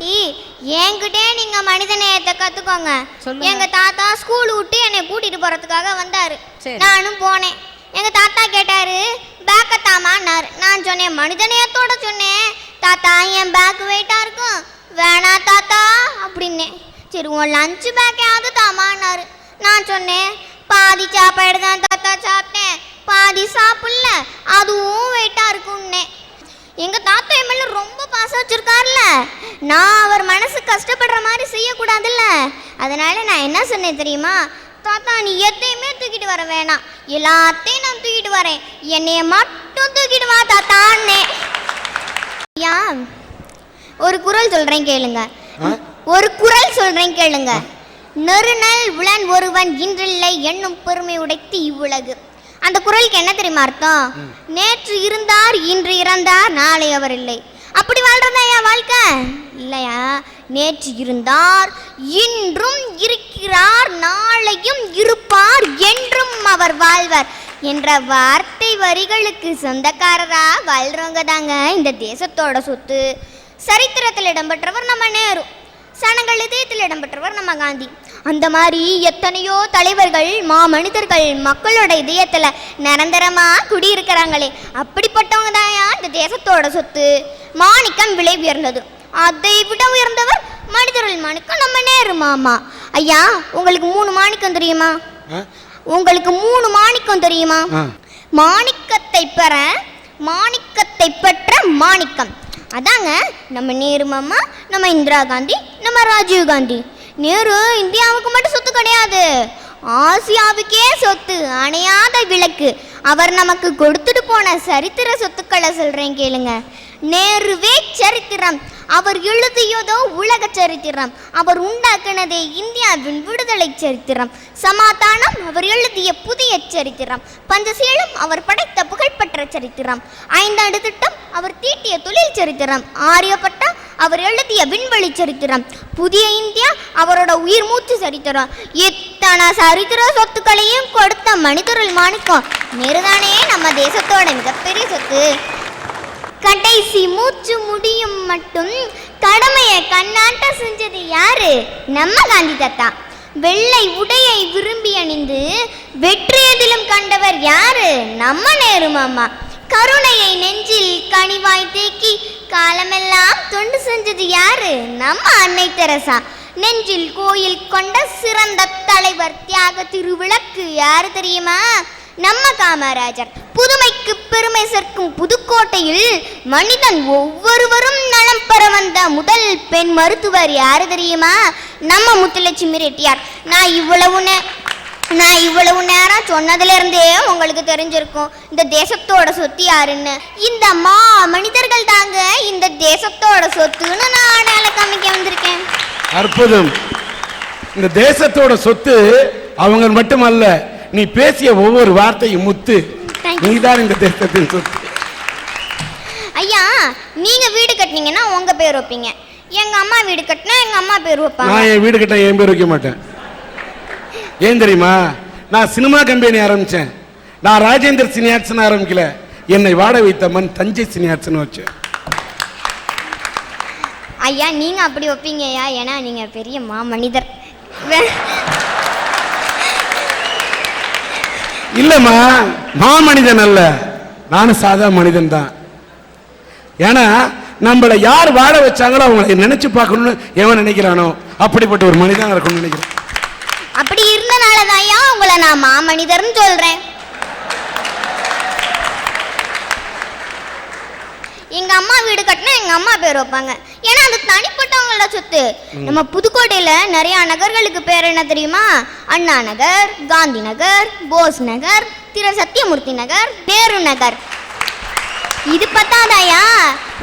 Aunty என்கிட்டே நீங்க மனித நேயத்தை கத்துக்கோங்க. எங்க தாத்தா ஸ்கூல் விட்டு என்னை கூட்டிட்டு போறதுக்காக வந்தாரு. நானும் போனேன். எங்க தாத்தா கேட்டாரு பேக்க தாமான்னாரு. நான் சொன்னேன் மனித நேயத்தோட சொன்னேன். தாத்தா என் பேக் வெயிட்டா இருக்கும். வேணா தாத்தா அப்படின்னேன். சரி உன் லஞ்ச் பேக்கையாவது தாமான்னாரு. நான் சொன்னேன் பாதி சாப்பாடு தான் தாத்தா சாப்பிட்டேன். பாதி சாப்பிடல. அதுவும் வெயிட்டா இருக்கும்னே எங்க தாத்தா என் மேல ரொம்ப பாசம் வச்சிருக்காருல்ல. நான் அவர் மனசு கஷ்டப்படுற மாதிரி செய்யக்கூடாதுல்ல. அதனால நான் என்ன சொன்னேன் தெரியுமா? தாத்தா நீ எதையுமே தூக்கிட்டு வர வேணாம். எல்லாத்தையும் நான் தூக்கிட்டு வரேன். என்னைய மட்டும் தூக்கிட்டு வா தாத்தான்னே. ஐயா ஒரு குரல் சொல்றேன் கேளுங்க? ஒரு குரல் சொல்றேன் கேளுங்க. நெருநல் உளன் ஒருவன் இன்றில்லை என்னும் பெருமை உடைத்து இவ்வுலகு. அந்த குரலுக்கு என்ன தெரியுமா அர்த்தம்? நேற்று இருந்தார் இன்று இறந்தார் நாளை அவர் இல்லை. அப்படி வாழ்றதா என் வாழ்க்கை? இல்லையா? நேற்று இருந்தார் இன்றும் இருக்கிறார் நாளையும் இருப்பார் என்றும் அவர் வாழ்வார் என்ற வார்த்தை வரிகளுக்கு சொந்தக்காரரா வாழ்றவங்க தாங்க இந்த தேசத்தோட சொத்து. சரித்திரத்தில் இடம்பெற்றவர் நம்ம நேரு. சனங்கள் இதயத்தில் இடம்பெற்றவர் நம்ம காந்தி. அந்த மாதிரி எத்தனையோ தலைவர்கள் மாமனிதர்கள் மக்களோட இதயத்துல நிரந்தரமா குடியிருக்கிறாங்களே. அப்படிப்பட்டவங்க தான் இந்த தேசத்தோட சொத்து. மாணிக்கம் விலை உயர்ந்தது. அதை விட உயர்ந்தவர் மனிதர்கள் மாணிக்கம். நம்ம நேரு மாமா. ஐயா உங்களுக்கு மூணு மாணிக்கம் தெரியுமா? உங்களுக்கு மூணு மாணிக்கம் தெரியுமா. மாணிக்கத்தை பெற மாணிக்கத்தை பெற்ற மாணிக்கம். அதாங்க நம்ம நேரு மாமா நம்ம இந்திரா காந்தி நம்ம ராஜீவ் காந்தி. நேரு இந்தியாவுக்கு மட்டும் சொத்து கிடையாது. ஆசியாவுக்கே சொத்து அணையாத விளக்கு. அவர் நமக்கு கொடுத்துட்டு போன சரித்திர சொத்துக்களை சொல்றேன் கேளுங்க. நேருவே சரித்திரம். அவர் எழுதியதோ உலக சரித்திரம். அவர் உண்டாக்குனதே இந்தியாவின் விடுதலை சரித்திரம். சமாதானம் அவர் எழுதிய புதிய சரித்திரம். பஞ்சசீலம் அவர் படைத்த புகழ்பெற்ற சரித்திரம். ஐந்தாண்டு திட்டம் அவர் தீட்டிய தொழில் சரித்திரம். ஆரியப்பட்டம் அவர் எழுதிய விண்வெளி சரித்திரம். புதிய இந்தியா அவரோட உயிர் மூச்சு சரித்திரம். இத்தனை சரித்திர சொத்துக்களையும் கொடுத்த மனிதருள் மாணிக்கம். நேருதானே நம்ம தேசத்தோட மிகப்பெரிய சொத்து? கடைசி மூச்சு முடியும் மட்டும் கடமையை கண்ணாட்ட செஞ்சது யாரு? நம்ம காந்தி தாத்தா. வெள்ளை உடையை விரும்பி அணிந்து வெற்றியதிலும் கண்டவர் யாரு? நம்ம நேரு மாமா. கருணையை நெஞ்சில் கனிவாய் தேக்கி காலமெல்லாம் தொண்டு செஞ்சது யாரு? நம்ம அன்னை தெரசா. நெஞ்சில் கோயில் கொண்ட சிறந்த தலைவர் தியாக திருவிளக்கு யாரு தெரியுமா? நம்ம காமராஜர். புதுமைக்கு பெருமை சேர்க்கும் புதுக்கோட்டையில் மனிதன் ஒவ்வொருவரும் நலம் பெற வந்த முதல் பெண் மருத்துவர் யாரு தெரியுமா? நம்ம முத்துலட்சுமி ரெட்டியார். நான் இவ்வளவு நே- நான் இவ்வளவு நேரம் சொன்னதுல இருந்தே உங்களுக்கு தெரிஞ்சிருக்கும். இந்த தேசத்தோட சொத்து யாருன்னு. இந்த மா மனிதர்கள் தாங்க இந்த தேசத்தோட சொத்துன்னு நான் அடையாள காமிக்க வந்திருக்கேன். அற்புதம். இந்த தேசத்தோட சொத்து அவங்க மட்டுமல்ல நீ பேசிய ஒவ்வொரு வார்த்தையும் முத்து. நீதான் இந்த தேசத்தின் சொத்து. ஐயா நீங்க வீடு கட்டினீங்கன்னா உங்க பேர் வைப்பீங்க. எங்க அம்மா வீடு கட்டினா எங்க அம்மா பேர் வைப்பாங்க. நான் என் வீடு கிட்ட என் பேர் வைக்க மாட்டேன். ஏன் தெரியுமா? நான் சினிமா கம்பெனி ஆரம்பிச்சேன். நான் ராஜேந்திர சினியாட்சன் ஆரம்பிக்கல. என்னை வாட வைத்த மண் தஞ்சை சினியாட்சன் வச்சேன் ஐயா நீங்க அப்படி வைப்பீங்க ஐயா. ஏன்னா நீங்க பெரிய மாமனிதர். இல்லைம்மா நான் மாமனிதன் அல்ல. நானும் சாதா மனிதன் தான் ஏன்னா நம்மளை யார் வாழ வச்சாங்களோ அவங்களை நினைச்சு பார்க்கணும்னு எவன் நினைக்கிறானோ அப்படிப்பட்ட ஒரு மனிதன் இருக்கணும்னு நினைக்கிறேன். அப்படி இருந்தனால தான் உங்களை நான் மாமனிதர்னு சொல்றேன். எங்க அம்மா வீடு கட்டினா எங்க அம்மா பேர் வைப்பாங்க. ஏன்னா அது தனிப்பட்டவங்களோட சொத்து. நம்ம புதுக்கோட்டையில நிறைய நகர்களுக்கு பேர் என்ன தெரியுமா? அண்ணா நகர் காந்தி நகர் போஸ் நகர் திரு சத்தியமூர்த்தி நகர் நேரு நகர். இது பத்தாதாயா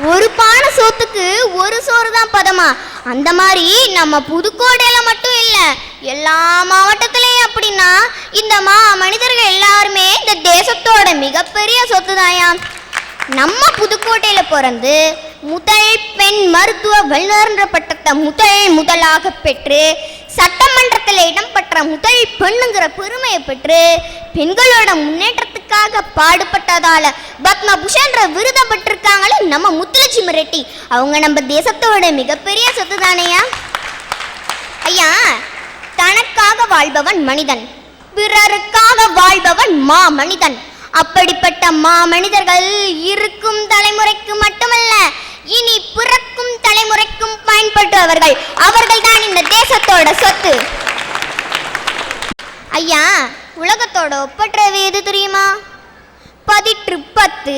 ஒரு பானை சோத்துக்கு ஒரு சோறு தான் பதமா? அந்த மாதிரி நம்ம புதுக்கோட்டையில மட்டும் இல்ல எல்லா மாவட்டத்திலையும் அப்படின்னா இந்த மா மனிதர்கள் எல்லாருமே இந்த தேசத்தோட மிகப்பெரிய சொத்து தாயா நம்ம புதுக்கோட்டையில பிறந்து முதல் பெண் மருத்துவ வல்லுநர்ன்ற பட்டத்தை முதல் முதலாக பெற்று சட்டமன்றத்தில் இடம்பெற்ற முதல் பெண்ணுங்கிற பெருமையை பெற்று பெண்களோட முன்னேற்றத்துக்காக பாடுபட்டதால பத்மபூஷன்ற விருதை பெற்றிருக்காங்களே நம்ம முத்துலட்சுமி ரெட்டி அவங்க நம்ம தேசத்தோட மிகப்பெரிய சொத்து தானையா ஐயா தனக்காக வாழ்பவன் மனிதன் பிறருக்காக வாழ்பவன் மா மனிதன் அப்படிப்பட்ட மா மனிதர்கள் இருக்கும் தலைமுறைக்கு மட்டுமல்ல இனி பிறக்கும் தலைமுறைக்கும் பயன்படுபவர்கள் அவர்கள் தான் இந்த தேசத்தோட சொத்து. ஐயா உலகத்தோட ஒப்பற்றது எது தெரியுமா? பதிற்று பத்து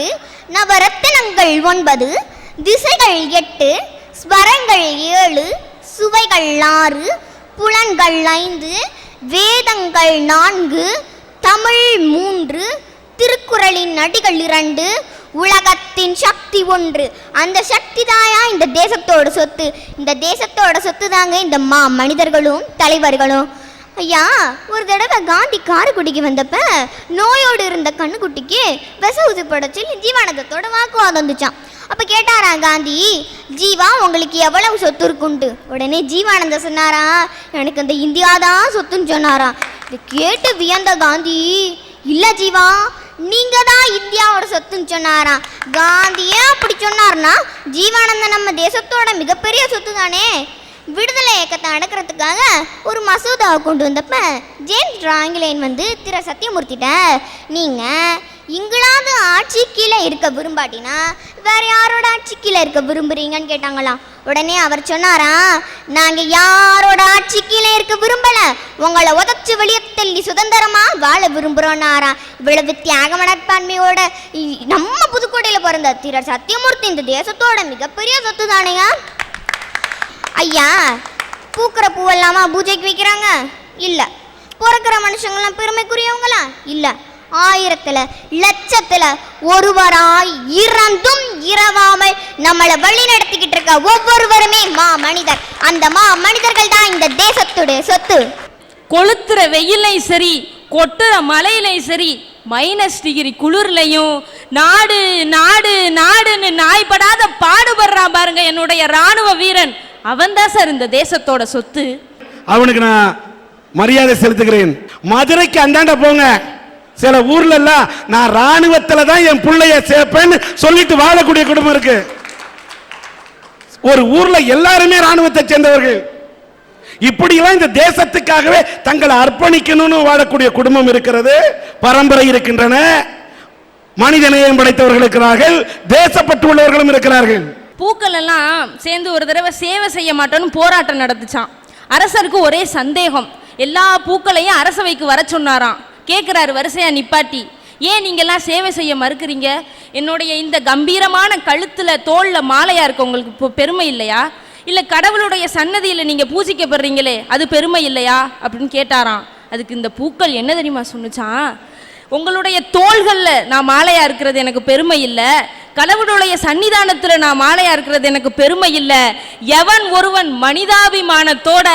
நவரத்தினங்கள் ஒன்பது திசைகள் எட்டு ஸ்வரங்கள் ஏழு சுவைகள் ஆறு புலன்கள் ஐந்து வேதங்கள் நான்கு தமிழ் மூன்று திருக்குறளின் நடிகள் இரண்டு உலகத்தின் சக்தி ஒன்று. அந்த சக்தி தாயா இந்த தேசத்தோட சொத்து? இந்த தேசத்தோட சொத்து தாங்க இந்த மா மனிதர்களும் தலைவர்களும். ஐயா ஒரு தடவை காந்தி காரைக்குடிக்கு வந்தப்ப நோயோடு இருந்த கண்ணுக்குட்டிக்கு விச ஊசி படைச்சு ஜீவானந்தத்தோட வாக்குவாதம் வந்துச்சான் அப்போ கேட்டாரா காந்தி ஜீவா உங்களுக்கு எவ்வளவு சொத்து இருக்குண்டு உடனே ஜீவானந்த சொன்னாரா எனக்கு இந்த இந்தியா தான் சொத்துன்னு சொன்னாராம் இது கேட்டு வியந்த காந்தி இல்லை ஜீவா நீங்க தான் இந்தியாவோட சொத்துன்னு சொன்னாராம் காந்தி ஏன் அப்படி சொன்னார்னா ஜீவானந்தன் நம்ம தேசத்தோட மிகப்பெரிய சொத்து தானே விடுதலை இயக்கத்தை அடக்கிறதுக்காக ஒரு மசோதாவை கொண்டு வந்தப்ப ஜேம்ஸ் ராங்கிலேன் வந்து திரு சத்தியமூர்த்திட்ட நீங்கள் இங்கிலாந்து ஆட்சி கீழே இருக்க விரும்பாட்டினா வேற யாரோட ஆட்சி கீழே இருக்க விரும்புறீங்கன்னு கேட்டாங்களாம் உடனே அவர் சொன்னாரா நாங்கள் யாரோட ஆட்சி கீழே இருக்க விரும்பல. உங்களை உதச்சு வெளியே தள்ளி சுதந்திரமா வாழ விரும்புகிறோன்னாராம் இவ்வளவு தியாக மனப்பான்மையோட நம்ம புதுக்கோட்டையில் பிறந்த திரு சத்தியமூர்த்தி இந்த தேசத்தோட மிகப்பெரிய சொத்து தானேங்க ஐயா பூக்கிற பூவெல்லாமா பூஜைக்கு வைக்கிறாங்க? இல்லை. பிறக்கிற மனுஷங்களாம் பெருமைக்குரியவங்களா? இல்லை. ஆயிரத்துல லட்சத்துல ஒருவராய் இறந்தும் இரவாமல் நம்மளை வழி நடத்திக்கிட்டு இருக்க ஒவ்வொருவருமே மா மனிதர் அந்த மா மனிதர்கள் தான் இந்த தேசத்துடைய சொத்து. கொளுத்துற வெயிலையும் சரி கொட்டுற மலையிலையும் சரி மைனஸ் டிகிரி குளிர்லையும் நாடு நாடு நாடுன்னு நாய்படாத பாடுபடுறான் பாருங்க என்னுடைய ராணுவ வீரன். அவன் தான் சார் இந்த தேசத்தோட சொத்து. அவனுக்கு நான் மரியாதை செலுத்துகிறேன். மதுரைக்கு அந்தாண்ட போங்க. சில ஊர்ல எல்லாம் நான் ராணுவத்துல தான் என் பிள்ளைய சேர்ப்பேன்னு சொல்லிட்டு வாழக்கூடிய குடும்பம் இருக்கு. ஒரு ஊர்ல எல்லாருமே ராணுவத்தை சேர்ந்தவர்கள். இப்படியெல்லாம் இந்த தேசத்துக்காகவே தங்களை அர்ப்பணிக்கணும்னு வாழக்கூடிய குடும்பம் இருக்கிறது. பரம்பரை இருக்கின்றன. மனித நேயம் படைத்தவர்கள் இருக்கிறார்கள் தேசப்பட்டு உள்ளவர்களும் இருக்கிறார்கள். பூக்கள் எல்லாம் சேர்ந்து ஒரு தடவை சேவை செய்ய மாட்டோம்னு போராட்டம் நடத்துச்சான் அரசருக்கு ஒரே சந்தேகம். எல்லா பூக்களையும் அரசவைக்கு வர சொன்னாராம். கேட்குறாரு வரிசையா நிப்பாட்டி. ஏன் நீங்கெல்லாம் சேவை செய்ய மறுக்கிறீங்க? என்னுடைய இந்த கம்பீரமான கழுத்துல தோல்ல மாலையா இருக்கு உங்களுக்கு? இப்போ பெருமை இல்லையா? இல்லை கடவுளுடைய சன்னதியில் நீங்கள் பூஜிக்கப்படுறீங்களே அது பெருமை இல்லையா? அப்படின்னு கேட்டாராம். அதுக்கு இந்த பூக்கள் என்ன தெரியுமா சொன்னுச்சான் உங்களுடைய தோள்களில் நான் மாலையாக இருக்கிறது எனக்கு பெருமை இல்லை. கடவுளுடைய சன்னிதானத்தில் நான் மாலையாக இருக்கிறது எனக்கு பெருமை இல்லை. எவன் ஒருவன் மனிதாபிமானத்தோட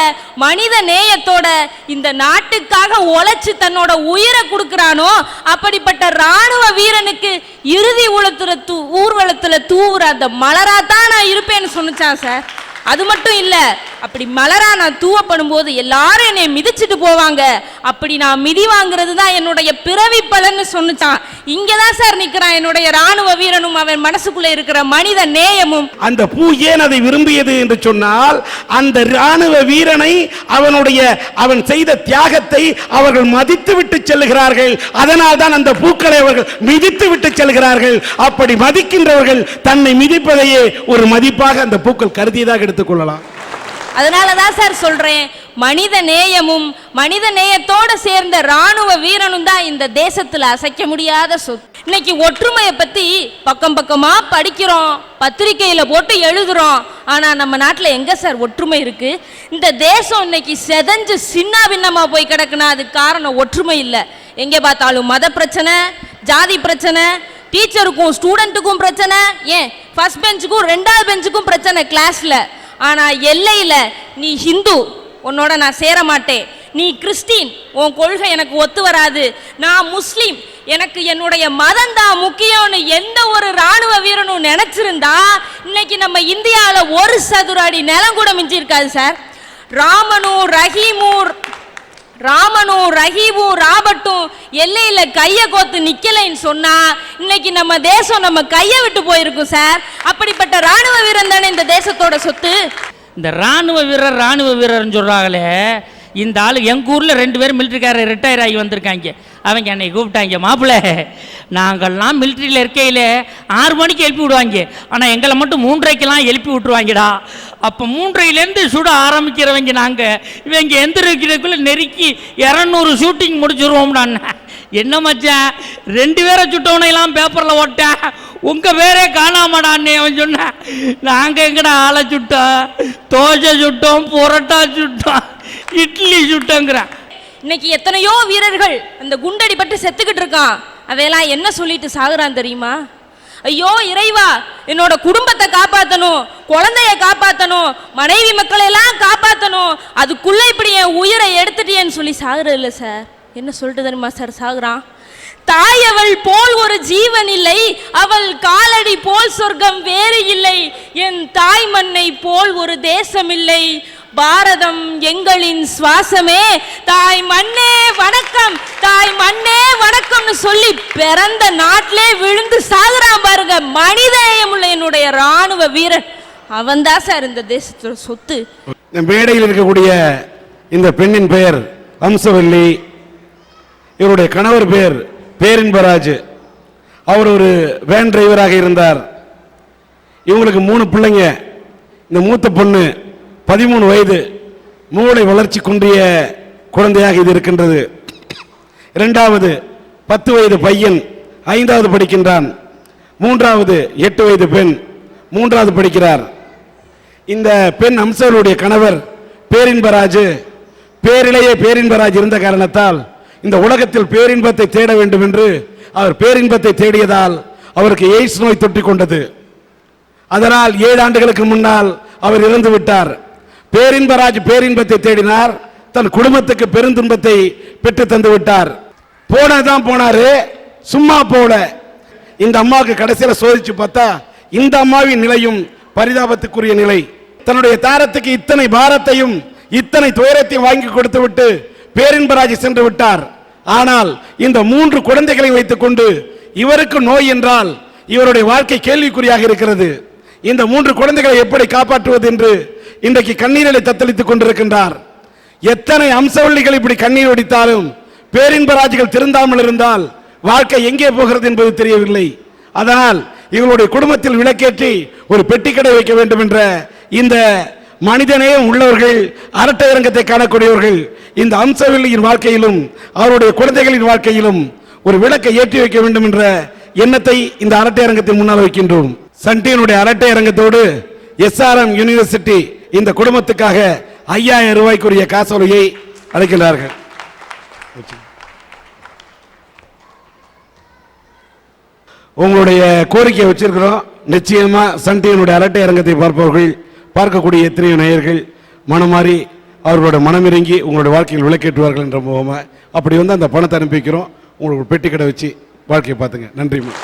மனித நேயத்தோட இந்த நாட்டுக்காக உழைச்சி தன்னோட உயிரை கொடுக்குறானோ அப்படிப்பட்ட ராணுவ வீரனுக்கு இறுதி உலத்துல தூ ஊர்வலத்தில் தூவுற அந்த மலராக தான் நான் இருப்பேன்னு சொன்னுச்சான் சார். அது மட்டும் இல்லை அப்படி மலரா நான் தூவப்படும் போது எல்லாரும் என்னை மிதிச்சிட்டு போவாங்க. அப்படி நான் மிதி வாங்குறது தான் என்னுடைய பிறவி பலன்னு சொன்னுச்சான் இங்கதான் சார் நிக்கிறான் என்னுடைய ராணுவ வீரனும் அவன் மனசுக்குள்ள இருக்கிற மனித நேயமும். அந்த பூ ஏன் அதை விரும்பியது என்று சொன்னால் அந்த ராணுவ வீரனை அவனுடைய அவன் செய்த தியாகத்தை அவர்கள் மதித்து விட்டு செல்லுகிறார்கள். அதனால் தான் அந்த பூக்களை அவர்கள் மிதித்து விட்டு செல்கிறார்கள். அப்படி மதிக்கின்றவர்கள் தன்னை மிதிப்பதையே ஒரு மதிப்பாக அந்த பூக்கள் கருதியதாக எடுத்துக்கொள்ளலாம் அதனால தான் சார் சொல்கிறேன் மனித நேயமும் மனித நேயத்தோடு சேர்ந்த ராணுவ வீரனும் தான் இந்த தேசத்தில் அசைக்க முடியாத சொத்து. இன்னைக்கு ஒற்றுமையை பற்றி பக்கம் பக்கமாக படிக்கிறோம் பத்திரிக்கையில் போட்டு எழுதுகிறோம் ஆனால் நம்ம நாட்டில் எங்கே சார் ஒற்றுமை இருக்குது இந்த தேசம் இன்னைக்கு செதஞ்சு சின்ன பின்னமாக போய் கிடக்குனா அதுக்கு காரணம் ஒற்றுமை இல்லை. எங்கே பார்த்தாலும் மத பிரச்சனை ஜாதி பிரச்சனை டீச்சருக்கும் ஸ்டூடெண்ட்டுக்கும் பிரச்சனை ஏன் ஃபஸ்ட் பெஞ்சுக்கும் ரெண்டாவது பெஞ்சுக்கும் பிரச்சனை கிளாஸில் ஆனால் எல்லையில் நீ ஹிந்து உன்னோட நான் சேர மாட்டேன் நீ கிறிஸ்டின் உன் கொள்கை எனக்கு ஒத்து வராது. நான் முஸ்லீம் எனக்கு என்னுடைய மதம் தான் முக்கியம்னு எந்த ஒரு ராணுவ வீரனும் நினச்சிருந்தா இன்னைக்கு நம்ம இந்தியாவில் ஒரு சதுர அடி நிலம் கூட மிஞ்சிருக்காது சார் ராமனும் ரஹீமும் ராமனும் ரஹீமும் ராபர்ட்டும் எல்லையில கைய கோத்து நிக்கலைன்னு சொன்னா இன்னைக்கு நம்ம தேசம் நம்ம கைய விட்டு போயிருக்கும் சார். அப்படிப்பட்ட ராணுவ வீரன் தானே இந்த தேசத்தோட சொத்து? இந்த ராணுவ வீரர் ராணுவ வீரர்னு சொல்கிறாங்களே இந்த ஆளு எங்கள் ஊரில் ரெண்டு பேரும் மிலிட்ரிக்காரர் ரிட்டையர் ஆகி வந்திருக்காங்க. அவங்க என்னை கூப்பிட்டாங்க மாப்பிள்ளை நாங்கள்லாம் மிலிட்ரியில் இருக்கையில் ஆறு மணிக்கு எழுப்பி விடுவாங்க. ஆனால் எங்களை மட்டும் மூன்றரைக்கெல்லாம் எழுப்பி விட்டுருவாங்கடா. அப்போ மூன்றையிலேருந்து சுட ஆரம்பிக்கிறவங்க நாங்கள் இவங்க எந்திரிக்கிறதுக்குள்ளே நெருக்கி இரநூறு ஷூட்டிங் முடிச்சிருவோம்டான்னு என்ன மச்சான் ரெண்டு பேரை சுட்டவனையெல்லாம் பேப்பரில் ஓட்டேன் உங்கள் பேரே காணாமடான்னு அவன் சொன்னான். நாங்கள் எங்கடா ஆளை சுட்டோம்? தோசை சுட்டோம் புரோட்டா சுட்டோம். இட்லி சுட்டங்கிறான். இன்னைக்கு எத்தனையோ வீரர்கள் அந்த குண்டடி பட்டு செத்துக்கிட்டு இருக்கான். அதையெல்லாம் என்ன சொல்லிட்டு சாகுறான் தெரியுமா? ஐயோ இறைவா என்னோட குடும்பத்தை காப்பாற்றணும் குழந்தைய காப்பாற்றணும் மனைவி மக்களை எல்லாம் காப்பாற்றணும் அதுக்குள்ளே இப்படி என் உயிரை எடுத்துட்டியேன்னு சொல்லி சாகுறது இல்லை சார். என்ன சொல்லிட்டு தெரியுமா சார் சாகுறான்? தாய் அவள் போல் ஒரு ஜீவன் இல்லை அவள் காலடி போல் சொர்க்கம் வேறு இல்லை என் தாய் மண்ணை போல் ஒரு தேசம் இல்லை. பாரதம் எங்களின் சுவாசமே. தாய் மண்ணே வணக்கம். தாய் மண்ணே வணக்கம்னு சொல்லி பிறந்த நாட்டிலே விழுந்து சாகுறான் பாருங்க. மனிதேயமுள்ள என்னுடைய ராணுவ வீரன். அவன்தான் சார் இந்த தேசத்தோட சொத்து. இந்த மேடையில் இருக்கக்கூடிய இந்த பெண்ணின் பெயர் வம்சவல்லி. இவருடைய கணவர் பெயர் பேரின்பராஜ். அவர் ஒரு வேன் டிரைவராக இருந்தார். இவங்களுக்கு மூணு பிள்ளைங்க. இந்த மூத்த பொண்ணு பதிமூணு வயது மூளை வளர்ச்சி குன்றிய குழந்தையாக இது இருக்கின்றது. இரண்டாவது பத்து வயது பையன் ஐந்தாவது படிக்கின்றான். மூன்றாவது எட்டு வயது பெண் மூன்றாவது படிக்கிறார். இந்த பெண் அம்சர்களுடைய கணவர் பேரின்பராஜ். பேரிலேயே பேரின்பராஜ் இருந்த காரணத்தால் இந்த உலகத்தில் பேரின்பத்தை தேட வேண்டும் என்று அவர் பேரின்பத்தை தேடியதால் அவருக்கு எய்ட்ஸ் நோய் தொற்றிக் கொண்டது. அதனால் ஏழு ஆண்டுகளுக்கு முன்னால் அவர் இறந்து விட்டார் பேரின்பராஜ் பேரின்பத்தை தேடினார். தன் குடும்பத்துக்கு பெருந்துன்பத்தை பெற்று தந்து விட்டார். போனதான் போனாரு. சும்மா போல. இந்த அம்மாவுக்கு கடைசியில சோதிச்சு பார்த்தா இந்த அம்மாவின் நிலையும் பரிதாபத்துக்குரிய நிலை. தன்னுடைய தாரத்துக்கு இத்தனை பாரத்தையும் இத்தனை துயரத்தையும் வாங்கி கொடுத்து விட்டு பேரின்பராஜ் சென்று விட்டார். ஆனால் இந்த மூன்று குழந்தைகளை வைத்துக் கொண்டு இவருக்கு நோய் என்றால் இவருடைய வாழ்க்கை கேள்விக்குறியாக இருக்கிறது. இந்த மூன்று குழந்தைகளை எப்படி காப்பாற்றுவது என்று இன்றைக்கு கண்ணீரலை தத்தளித்துக் கொண்டிருக்கின்றார். எத்தனை அம்சவள்ளிகள் இப்படி கண்ணீர் ஒடித்தாலும் பேரின்பராஜிகள் திருந்தாமல் இருந்தால் வாழ்க்கை எங்கே போகிறது என்பது தெரியவில்லை. அதனால் இவங்களுடைய குடும்பத்தில் விளக்கேற்றி ஒரு பெட்டிக்கடை வைக்க வேண்டும் என்ற இந்த மனிதநேயம் உள்ளவர்கள் அரட்டை அரங்கத்தை காணக்கூடியவர்கள் இந்த அம்சவெல்லியின் வாழ்க்கையிலும் அவருடைய குழந்தைகளின் வாழ்க்கையிலும் ஒரு விளக்கை ஏற்றி வைக்க வேண்டும் என்ற எண்ணத்தை இந்த அரட்டை அரங்கத்தின் முன்னால் வைக்கின்றோம். சன்டீனுடைய அரட்டை அரங்கத்தோடு எஸ்ஆர்எம் யூனிவர்சிட்டி இந்த குடும்பத்துக்காக ஐயாயிரம் ரூபாய்க்குரிய காசோலையை அளிக்கிறார்கள் உங்களுடைய கோரிக்கையை வச்சிருக்கிறோம். நிச்சயமா சன் டிவியினுடைய அரட்டை அரங்கத்தை பார்ப்பவர்கள் பார்க்கக்கூடிய எத்தனையோ நேயர்கள் மனமாறி அவர்களோட மனமிறங்கி உங்களுடைய வாழ்க்கையில் விளக்கேற்றுவார்கள் என்ற முகமாக அப்படி வந்து அந்த பணத்தை அனுப்பிக்கிறோம். உங்களுக்கு பெட்டி கடை வச்சு வாழ்க்கையை பார்த்துங்க. நன்றிம்மா